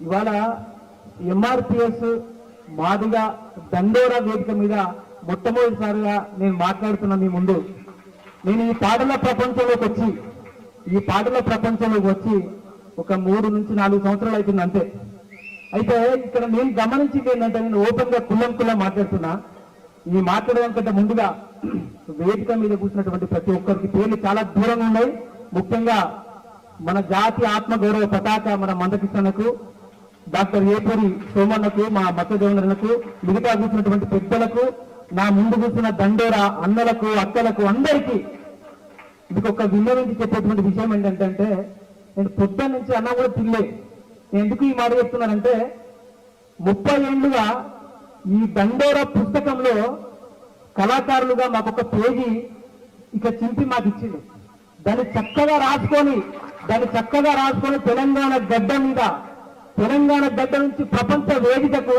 ఇవాళ ఎంఆర్పిఎస్ మాదిగా దండోరా వేదిక మీద మొట్టమొదటిసారిగా నేను మాట్లాడుతున్నా మీ ముందు. నేను ఈ పాటల ప్రపంచంలోకి వచ్చి ఈ పాటల ప్రపంచంలోకి వచ్చి ఒక మూడు నుంచి నాలుగు సంవత్సరాలు అవుతుంది అంతే. అయితే ఇక్కడ నేను గమనించింది ఏంటంటే నేను ఓపెన్గా కుల్లం కుల్లం మాట్లాడుతున్నా. ఈ కంటే ముందుగా వేదిక మీద కూర్చున్నటువంటి ప్రతి ఒక్కరికి పేర్లు చాలా దూరంగా ఉన్నాయి. ముఖ్యంగా మన జాతి ఆత్మగౌరవ పతాక మన మందకృష్ణకు డాక్టర్ ఏపూరి సోమన్నకు మా మత్స్యదేవేంద్రనకు మిగతా కూర్చున్నటువంటి పెద్దలకు నా ముందు కూర్చున్న దండోరా అన్నలకు అక్కలకు అందరికీ మీకు ఒక విన్నవించి చెప్పేటువంటి విషయం ఏంటంటే నేను పొద్దున్న నుంచి అన్న కూడా తినలే. నేను ఎందుకు ఈ మాట చెప్తున్నానంటే ముప్పై ఏళ్ళుగా ఈ దండోరా పుస్తకంలో కళాకారులుగా మాకు ఒక పేజీ ఇక చింపి మాకు ఇచ్చింది దాన్ని చక్కగా రాసుకొని దాన్ని చక్కగా రాసుకొని తెలంగాణ గడ్డ మీద తెలంగాణ గడ్డ నుంచి ప్రపంచ వేదికకు